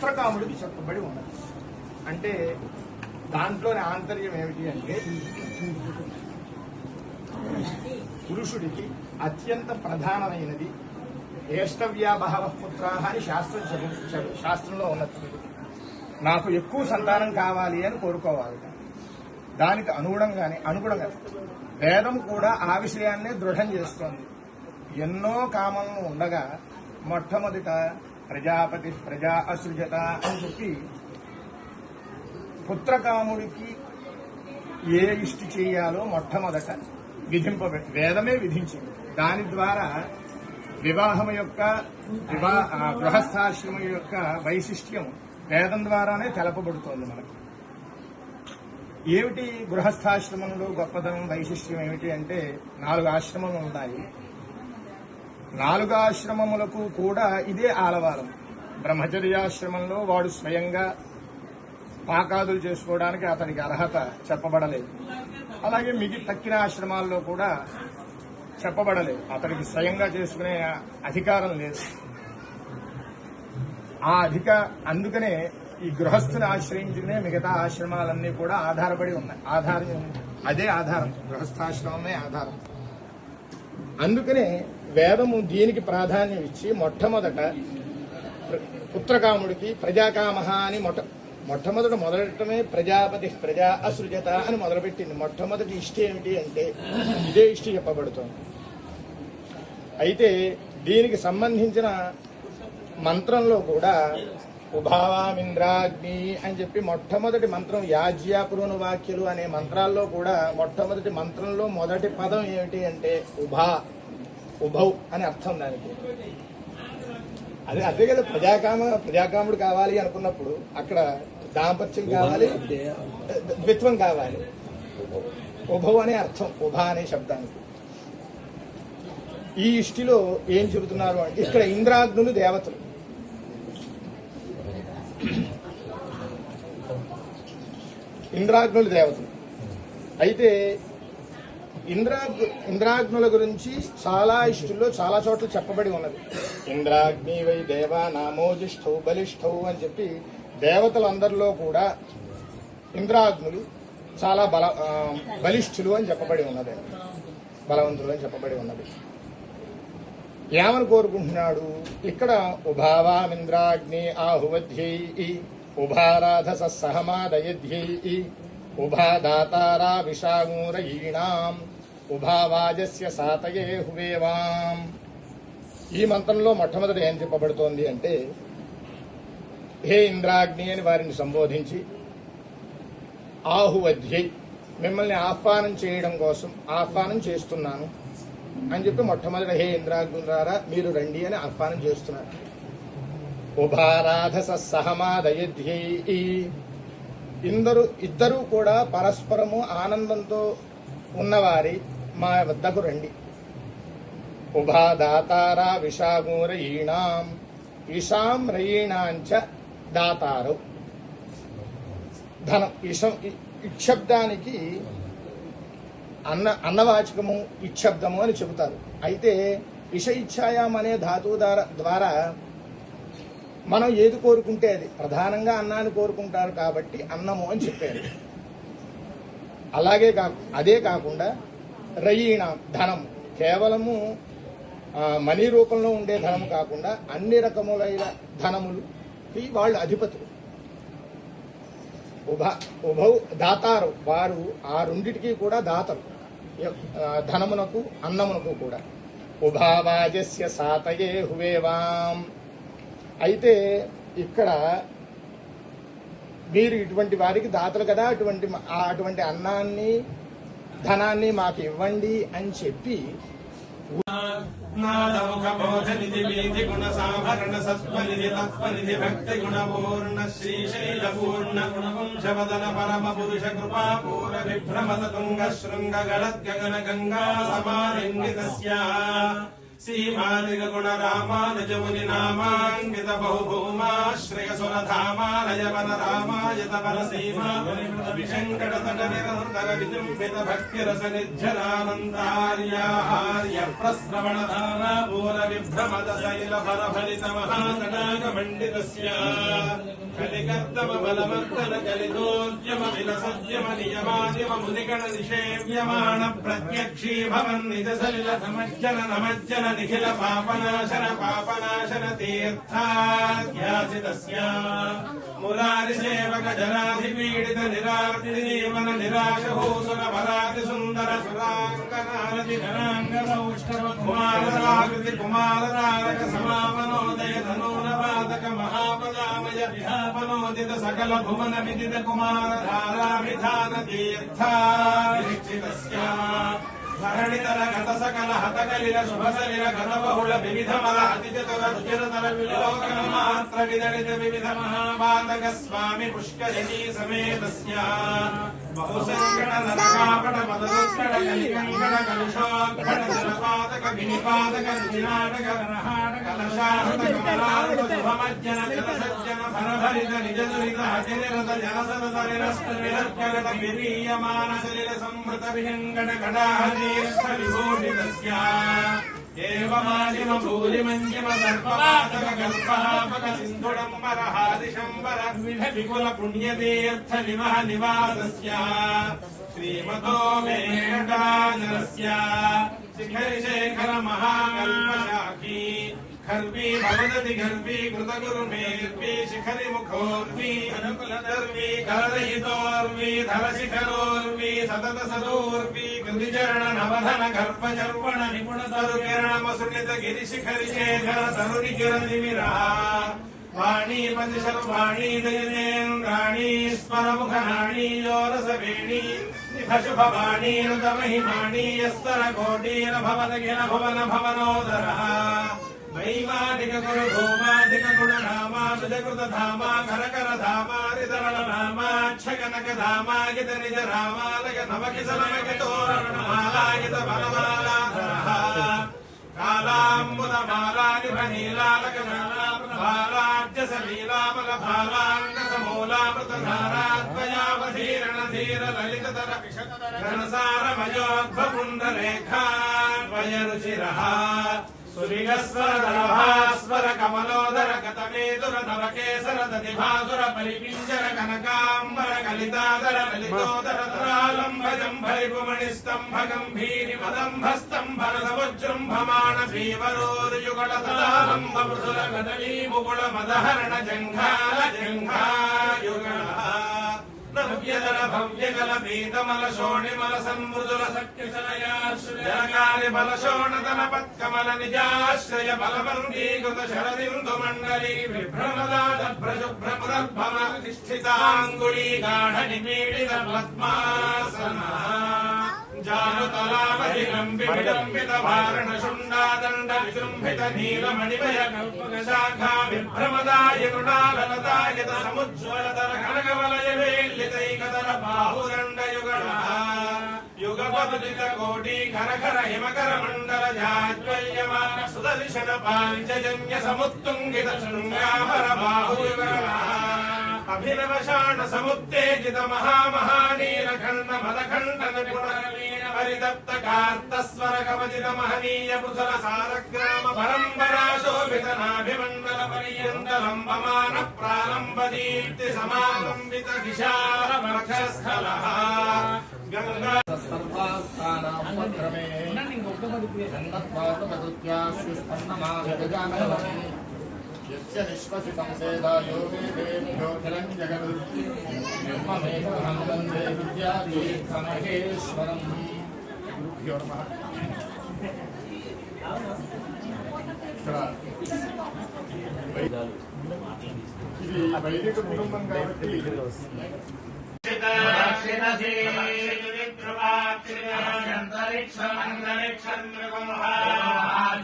పుత్రకాముడికి చెప్పబడి ఉన్నది. అంటే దాంట్లోని ఆంతర్యం ఏమిటి అంటే పురుషుడికి అత్యంత ప్రధానమైనది ఏష్టవ్యాభావ పుత్ర అని శాస్త్రం చెప్పు- శాస్త్రంలో ఉన్నది. నాకు ఎక్కువ సంతానం కావాలి అని కోరుకోవాలి. దానికి అనుగుణంగానే అనుగుణంగా వేదం కూడా ఆ విషయాన్నే దృఢం చేస్తోంది. ఎన్నో కామలను ఉండగా మొట్టమొదట ప్రజాపతి ప్రజా అసృజత అని చెప్పి పుత్రకాముడికి ఏ ఇష్టి చేయాలో మొట్టమొదట విధింప వేదమే విధించింది. దాని ద్వారా వివాహం యొక్క వివా గృహస్థాశ్రమం యొక్క వైశిష్ట్యం వేదం ద్వారానే తెలపబడుతోంది మనకి. ఏమిటి గృహస్థాశ్రమంలో గొప్పతనం వైశిష్ట్యం ఏమిటి అంటే నాలుగు ఆశ్రమములు ఉన్నాయి. నాలుగాశ్రమములకు కూడా ఇదే ఆలవారం. బ్రహ్మచర్యాశ్రమంలో వాడు స్వయంగా పాకాదులు చేసుకోవడానికి అతనికి అర్హత చెప్పబడలేదు. అలాగే మిగి తక్కిన ఆశ్రమాల్లో కూడా చెప్పబడలేదు. అతనికి స్వయంగా చేసుకునే అధికారం లేదు. ఆ అధిక అందుకనే ఈ గృహస్థుని ఆశ్రయించుకునే మిగతా ఆశ్రమాలన్నీ కూడా ఆధారపడి ఉన్నాయి. ఆధారం అదే ఆధారం. గృహస్థాశ్రమమే ఆధారం. అందుకనే వేదము దీనికి ప్రాధాన్యం ఇచ్చి మొట్టమొదట పుత్రకాముడికి ప్రజాకామ అని మొట్ట మొట్టమొదట మొదలెట్టమే ప్రజాపతి ప్రజా అసృజత అని మొదలుపెట్టింది. మొట్టమొదటి ఇష్టి ఏమిటి అంటే ఇదే ఇష్టి చెప్పబడుతోంది. అయితే దీనికి సంబంధించిన మంత్రంలో కూడా ఉభావామింద్రాగ్ని అని చెప్పి మొట్టమొదటి మంత్రం యాజ్యాపురోను వాక్యులు అనే మంత్రాల్లో కూడా మొట్టమొదటి మంత్రంలో మొదటి పదం ఏమిటి అంటే ఉభా. ఉభౌ అని అర్థం దానికి అదే అదే కదా ప్రజాకామ ప్రజాకాముడు కావాలి అనుకున్నప్పుడు అక్కడ దాంపత్యం కావాలి ద్విత్వం కావాలి. ఉభౌ అనే అర్థం ఉభా అనే శబ్దానికి. ఈ ఇష్టిలో ఏం చెబుతున్నారు అంటే ఇక్కడ ఇంద్రాగ్నులు దేవతలు. ఇంద్రాగ్నులు దేవతలు. అయితే ఇంద్రాగ్ ఇంద్రాగ్నుల గురించి చాలా ఇష్టుల్లో చాలా చోట్ల చెప్పబడి ఉన్నది. ఇంద్రాగ్ని వై దేవా నామోజిష్ఠౌ బలిష్ఠౌ అని చెప్పి దేవతలందరిలో కూడా ఇంద్రాగ్నులు చాలా బల బలిష్ఠులు అని చెప్పబడి ఉన్నది. బలవంతులు అని చెప్పబడి ఉన్నది. ఏమని కోరుకుంటున్నాడు? ఇక్కడ ఉభావామింద్రాగ్ని ఆహువధ్యై ఉభారాధస సహమాదయధ్యై ఉభా దాతారా విషామూరయీణాం ఉభావాజస్య సాతయే హువేవాం. ఈ మంత్రంలో మొట్టమొదటి ఏం చెప్పబడుతోంది అంటే హే ఇంద్రాగ్ని అని వారిని సంబోధించి ఆహువధ్యై మిమ్మల్ని ఆహ్వానం చేయడం కోసం ఆహ్వానం చేస్తున్నాను అని చెప్పి మొట్టమొదటి హే ఇంద్రాగ్నులారా మీరు రండి అని ఆహ్వానం చేస్తున్నారు. ఉభారాధస సహమాదయధ్యై ఇందరు ఇద్దరూ కూడా పరస్పరము ఆనందంతో ఉన్నవారి మా వద్దకు రండి. ఉభా దాతారా విషామూర ఈణాం ఇషాం రయీణాంచ దాతారు. ధనం ఇషం ఇక్షబ్దానికి అన్న అన్నవాచకము ఇక్షబ్దము అని చెబుతారు. అయితే ఇష ఇచ్ఛాయాం అనే ధాతువు ద్వారా ద్వారా మనం ఏది కోరుకుంటే అది. ప్రధానంగా అన్నాన్ని కోరుకుంటారు కాబట్టి అన్నము అని చెప్పారు. అలాగే కా అదే కాకుండా రయీణ ధనం. కేవలము మనీ రూపంలో ఉండే ధనము కాకుండా అన్ని రకములైన ధనములకి వాళ్ళు అధిపతులు. ఉభ ఉభౌ దాతారు. వారు ఆ రెండిటికి కూడా దాతలు. ధనమునకు అన్నమునకు కూడా. ఉభావాజస్య సాతయే హువేవాం అయితే ఇక్కడ మీరు ఇటువంటి వారికి దాతలు కదా అటువంటి అటువంటి అన్నాన్ని ధనాన్ని మాకు ఇవ్వండి అని చెప్పి నాదముఖబోధనిధి శ్రీమాదిగ గుణ సాభరణ సత్వనిధి తత్వనిధి రామానుజముని నామాంకిత బహుభూమాశ్రయ సురధామాలయ వన రామాయత వన సీమా విశంకట తట నిరంతర విజృంభిత భక్తి రస నిర్జరానందార్యాహార్య ప్రశ్రవణ ధారా పూర విభ్రమద శైల ఫల ఫలిత మహాతటాక మండితస్య కలికర్తమ బలమర్దన కలిదోద్యమ విలసద్యమ నియమాదిమ ముదిగణ నిషేవ్యమాణ ప్రత్యక్షీభవన్ నిజ సలిల సమజ్జన నమజ్జన నిఖిల పాపనాశన పాపనాశన తీర్థాధ్యాసితస్య మురారి సేవక జనాధిపీడిత నిరార్తి జీవన నిరాశ భూసుర వరాతి సుందర సురాంగనారతి ఘనాంగరౌష్ఠవ కుమారరాకృతి కుమారతారక సమాపనోదయ ధనూనపాదక మహాపదామయ విహాపనోదిత సకల భువన విదిత కుమార ధారా విధాన ಧಾರಣಿತನ ಗತಸಕನ ಹತಕಲಿನ ಶುಭಸಲಿನ ಗತಬಹುಳ ವಿವಿಧ ಮಲ ಅತಿಜತುರ ರುಚಿರತರ ವಿಲೋಕನ ಮಾತ್ರ ವಿದಳಿತ ವಿವಿಧ ಮಹಾಪಾತಕ ಸ್ವಾಮಿ ಪುಷ್ಕರಿಣಿ ಸಮೇತಸ್ಯ ಬಹುಸ పదరుత్కట విహంగణ కలుషోత్కట విభూషిత వినిపాదక పుణ్యతీర్థ నివహ నివాసస్య శ్రీమతో వెంకటాచలస్య శిఖరి మహాకల్పశాఖీ खर्वी भवदति गर्वी कृतगुरुमेर्वी शिखरि मुखोर्वी अनुकुलधर्वी करहितोर्वी धरशिखरोर्वी सतत सदूर्वी कृतिचरण, नवधन गर्भचर्पण निपुण तरुकिरणमसुनित गिरिशिखरि शेखर तरुनिकिरनिमिरा वाणी प्रतिशर्वाणी दयनेन्द्राणी, स्मरमुखनाणी, योरसवेणी निभशुभवाणी नुतमहिमाणी यस्तर भवन किल भुवन भवनोदरः। స్మర ముఖ నాణీ యోరస వేణీ నిభశుభ వాణీ నుత మహిమాణీ యస్తర కోటీర భవన ధామా కర ధామాగిత నిజ రామాలయ నవకిసలమక తోరణ మాలాగిత బలమాలాధర కాలాంబుల మాలాని భనీలాలక బాలాబ్జ సలీలామల భాలాంగ సమూలామృత ధారాత్మయావధీరణ ధీర లలిత తర ఘనసార మయోద్భపుండ రేఖా వయరుచిరః సురిగస్వర దళభాస్వర కమలోదర కతమేదుర నవకేసర దతిభాసుర పరిపింజర కనకాంబర కలితాదర లలితోదర తరాలంబజం భరిపుమణి స్తంభ గంభీరి మదంభ స్తంభర సముజృంభమాణ భీవరోర్యుగళ తదాలంబ మృదుల కదలీ ముగుళ మదహరణ జంఘాల జంఘాల నవ్యదల భవ్యకల పీతమల శోణిమల సంమృదుల సఖ్యశలయాశ్రయకారి బల శోణతన పత్కమల నిజాశ్రయ బలబంధీకృత శరదిందు మండలి విభ్రమదాత భ్రజుభ్రముద్భవ నిష్ఠితాంగుళీ గాఢ నిపీడిత పద్మాసన జానుతలామహిలంబి భారణ శుండాదండ విజృంభిత నీలమణిమయ కల్పక శాఖా విభ్రమదాయ కృణాలలతాయత సముజ్వలతర కనకవల వేల్లితైకతర బాహుదండ యుగళ యుగపదులిత కోటి కరకర హిమకర మండల జాజ్వల్యమాన సుదర్శన పాంచజన్య సముత్తుంగిత శృంగామర బాహుయుగణ అభినవశాణ సముత్తేజిత మహామహానీల ఖండ మదఖండ నిపుణీన పరిదప్త కార్తస్వర కవచిత మహనీయ పుసల సారగ్రామ పరంపరా శోభిత నాభిమండల పర్యంత లంబమాన ప్రారంభ దీప్తి సమాలంబిత విశాల వక్షస్థల గంగా సర్వాస్థానాపక్రమే జన్నత్వాత్మకృత్యాశ్యుష్పన్నమాగజానవనే యస్య నిశ్వసితం సేదా యోగే దేవ్యోఖిలం జగద్ నిర్మమేకం వందే విద్యాదీర్థమహేశ్వరం గురుభ్యో నమః ఇక్కడ ఇది వైదిక కుటుంబం కాబట్టి భస్మా అంతరిక్షాంతరిక్షాత్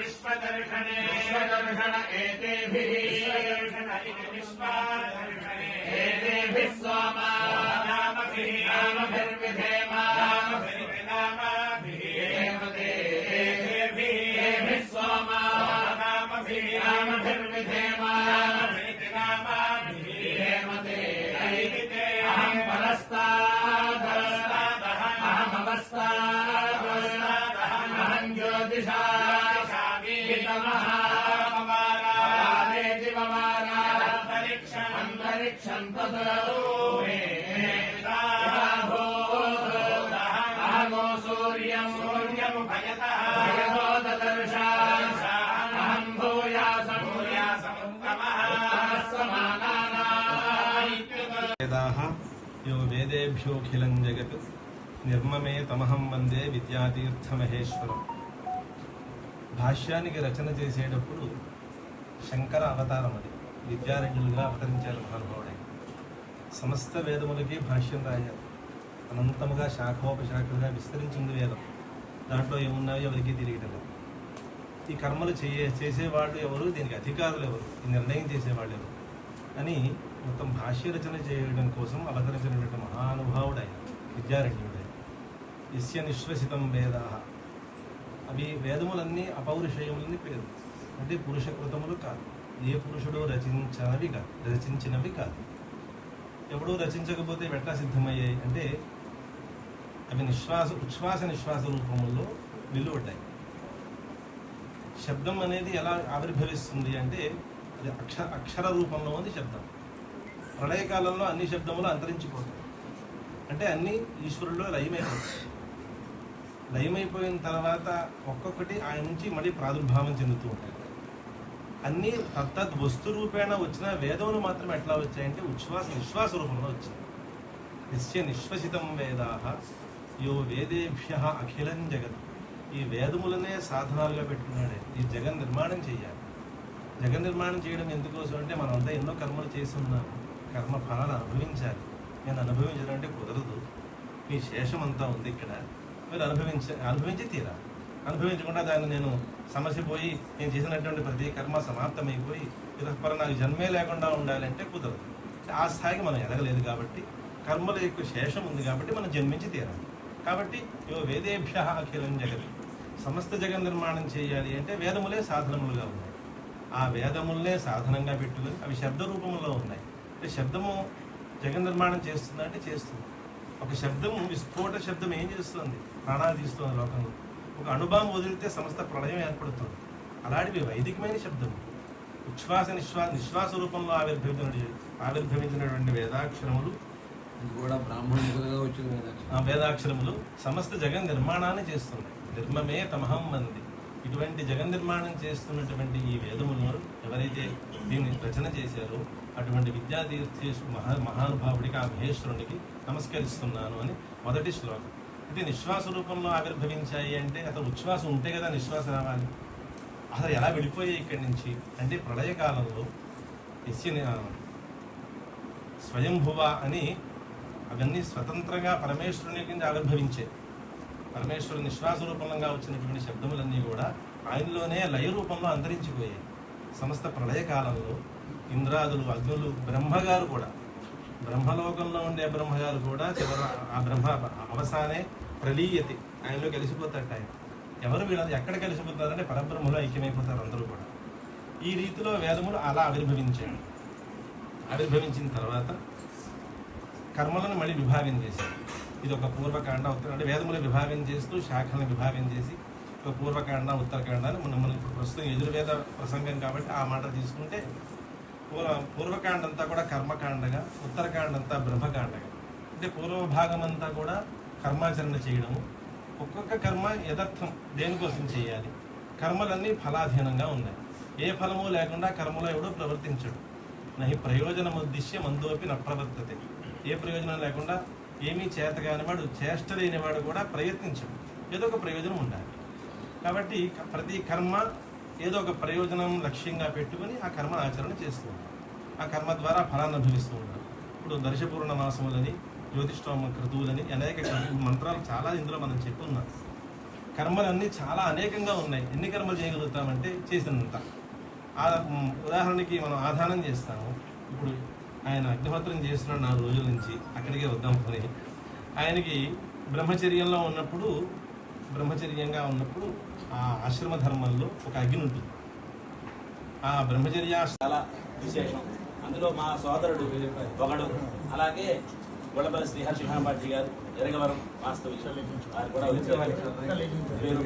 విశ్వదర్శనే విశ్వదర్శన ఏతేభిः విశ్వదర్శన ఇది విశ్వదర్శనే ఏతేభిः వేదాహ యో వేదేభ్యోఖిలం జగత్ నిర్మమే తమహం వందే విద్యాతీర్థమహేశ్వరం. భాష్యానికి రచన చేసేటప్పుడు శంకర అవతారం అది. విద్యారణ్యులుగా అవతరించారు మహానుభావుడే. సమస్త వేదములకి భాష్యం రాయారు. అనంతముగా శాఖోపశాఖలుగా విస్తరించింది వేదం. దాంట్లో ఏమున్నాయో ఎవరికి తెలియటం ఈ కర్మలు చేయ చేసేవాళ్ళు ఎవరు? దీనికి అధికారులు ఎవరు? ఈ నిర్ణయం చేసేవాళ్ళు ఎవరు? అని మొత్తం భాష్య రచన చేయడం కోసం అవతరించినటువంటి మహానుభావుడై విద్యారణ్యుడై యస్య నిశ్వసితం వేద అవి వేదములన్నీ అపౌరుషయములని పేరు. అంటే పురుష కృతములు కాదు. ఏ పురుషుడు రచించినవి కాదు రచించినవి కాదు. ఎవడూ రచించకపోతే వెట్లా సిద్ధమయ్యాయి? అంటే అవి నిశ్వాస ఉచ్ఛ్వాస నిశ్వాస రూపములో వెలువడ్డాయి శబ్దం అనేది ఎలా ఆవిర్భవిస్తుంది అంటే అది అక్ష అక్షర రూపంలో ఉంది శబ్దం. ప్రళయకాలంలో అన్ని శబ్దములు అంతరించిపోతాయి. అంటే అన్ని ఈశ్వరుల్లో లయమైపోతాయి. లయమైపోయిన తర్వాత ఒక్కొక్కటి ఆయన నుంచి మళ్ళీ ప్రాదుర్భావం చెందుతూ ఉంటాయి. అన్నీ తత్తద్ వస్తు రూపేణ వచ్చిన వేదములు మాత్రం ఎట్లా వచ్చాయంటే ఉచ్ఛ్వాస నిశ్వాస రూపంలో వచ్చాయి. నిశ్చయ నిశ్వసితం వేదా యో వేదేభ్య అఖిలం జగత్. ఈ వేదములనే సాధనాలుగా పెట్టుకున్నాడే. ఈ జగన్ నిర్మాణం చేయాలి. జగన్ నిర్మాణం చేయడం ఎందుకోసం అంటే మనమంతా ఎన్నో కర్మలు చేసి ఉన్నాము. కర్మ ఫలాలు అనుభవించాలి. నేను అనుభవించడం అంటే కుదరదు. మీ శేషం అంతా ఉంది ఇక్కడ. మీరు అనుభవించ అనుభవించి తీరా. అనుభవించకుండా దాన్ని నేను సమస్య పోయి నేను చేసినటువంటి ప్రతి కర్మ సమాప్తమైపోయి ఇతర నాకు జన్మే లేకుండా ఉండాలంటే కుదరదు. ఆ స్థాయికి మనం ఎదగలేదు కాబట్టి కర్మల యొక్క శేషం ఉంది కాబట్టి మనం జన్మించి తీరాలి. కాబట్టి యో వేదేభ్య అఖిలం జగత్. సమస్త జగన్ నిర్మాణం చేయాలి అంటే వేదములే సాధనములుగా ఉన్నాయి. ఆ వేదములనే సాధనంగా పెట్టుకుని అవి శబ్ద రూపంలో ఉన్నాయి. శబ్దము జగన్ నిర్మాణం చేస్తుందా అంటే చేస్తుంది. ఒక శబ్దము విస్ఫోట శబ్దం ఏం చేస్తుంది? ప్రాణాలు తీస్తుంది లోకంలో. ఒక అణుబాం వదిలితే సమస్త ప్రళయం ఏర్పడుతుంది. అలాంటివి వైదికమైన శబ్దము. ఉచ్ఛ్వాస నిశ్వాస నిశ్వాస రూపంలో ఆవిర్భవించిన ఆవిర్భవించినటువంటి వేదాక్షరములు. కూడా బ్రాహ్మణులుగా వచ్చిన వేదాక్షరములు సమస్త జగన్ నిర్మాణాన్ని చేస్తున్నాయి. నిర్మమే తమహం మంది. ఇటువంటి జగన్ నిర్మాణం చేస్తున్నటువంటి ఈ వేదమును ఎవరైతే దీన్ని రచన చేశారో అటువంటి విద్యాతీర్థేశు మహా మహానుభావుడికి ఆ మహేశ్వరునికి నమస్కరిస్తున్నాను అని మొదటి శ్లోకం. ఇది నిశ్వాస రూపంలో ఆవిర్భవించాయి అంటే అతను ఉచ్ఛ్వాసం ఉంటే కదా నిశ్వాస రావాలి. అసలు ఎలా వెళ్ళిపోయాయి ఇక్కడి నుంచి? అంటే ప్రళయకాలంలో ఎస్య స్వయంభువ అని అవన్నీ స్వతంత్రంగా పరమేశ్వరుని కింద ఆవిర్భవించే పరమేశ్వరు నిశ్వాస రూపంగా వచ్చినటువంటి శబ్దములన్నీ కూడా ఆయనలోనే లయ రూపంలో అంతరించిపోయాయి. సమస్త ప్రళయకాలంలో ఇంద్రాదులు అగ్నులు బ్రహ్మగారు కూడా బ్రహ్మలోకంలో ఉండే బ్రహ్మగారు కూడా చివర ఆ బ్రహ్మ అవసానే ప్రలీయతి. ఆయనలో కలిసిపోతాడు ఆయన. ఎవరు వీళ్ళని ఎక్కడ కలిసిపోతారంటే పరబ్రహ్మలో ఐక్యమైపోతారు అందరూ కూడా. ఈ రీతిలో వేదములు అలా ఆవిర్భవించాడు ఆవిర్భవించిన తర్వాత కర్మలను మళ్ళీ విభాగం చేశాడు ఇది ఒక పూర్వకాండ ఉత్తర అంటే వేదములు విభాగం చేస్తూ శాఖలను విభాగం చేసి ఒక పూర్వకాండ ఉత్తరకాండ అని మనం మనకి ప్రస్తుతం యజుర్వేద ప్రసంగం కాబట్టి ఆ మాట తీసుకుంటే పూర్వ పూర్వకాండ అంతా కూడా కర్మకాండగా ఉత్తరకాండ అంతా బ్రహ్మకాండగా. అంటే పూర్వ భాగం అంతా కూడా కర్మాచరణ చేయడము. ఒక్కొక్క కర్మ యథార్థం దేనికోసం చేయాలి? కర్మలన్నీ ఫలాధీనంగా ఉన్నాయి. ఏ ఫలము లేకుండా కర్మలో ఎవడో ప్రవర్తించడు. నహి ప్రయోజనం ఉద్దేశ్య మందోపి న ఏ ప్రయోజనం లేకుండా ఏమీ చేత కానివాడు చేష్ట లేనివాడు కూడా ప్రయత్నించడు. ఏదో ఒక ప్రయోజనం ఉండాలి. కాబట్టి ప్రతి కర్మ ఏదో ఒక ప్రయోజనం లక్ష్యంగా పెట్టుకొని ఆ కర్మ ఆచరణ చేస్తూ ఉంటాం ఆ కర్మ ద్వారా ఫలాన్ని అనుభవిస్తూ ఉంటాం ఇప్పుడు దర్శపూర్ణ మాసములని జ్యోతిష్టోమ క్రతువులని అనేక మంత్రాలు చాలా ఇందులో మనం చెప్పున్నాం. కర్మలన్నీ చాలా అనేకంగా ఉన్నాయి. ఎన్ని కర్మలు చేయగలుగుతామంటే చేసినంత. ఆ ఉదాహరణకి మనం ఆధానం చేస్తాము. ఇప్పుడు ఆయన అగ్నిహోత్రం చేస్తున్నాడు నాలుగు రోజుల నుంచి అక్కడికే వద్దాం పని ఆయనకి బ్రహ్మచర్యంలో ఉన్నప్పుడు బ్రహ్మచర్యంగా ఉన్నప్పుడు ఆ ఆశ్రమ ధర్మంలో ఒక అగ్ని ఉంటుంది. ఆ బ్రహ్మచర్య చాలా విశేషం. అందులో మా సోదరుడు ఒకడు అలాగే గొడవల శ్రీహర్ సింహాబాజీ గారు ఎరగవరం వాస్తవి వారు కూడా ఇరవై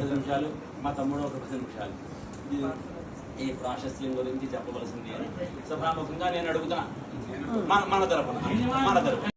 పది నిమిషాలు. మా తమ్ముడు ఒక పది నిమిషాలు. ఇది ఈ ప్రాశస్యం గురించి చెప్పవలసింది అని. సభాముఖంగా నేను అడుగుతున్నా. మన మన తరపున. మన తరపున.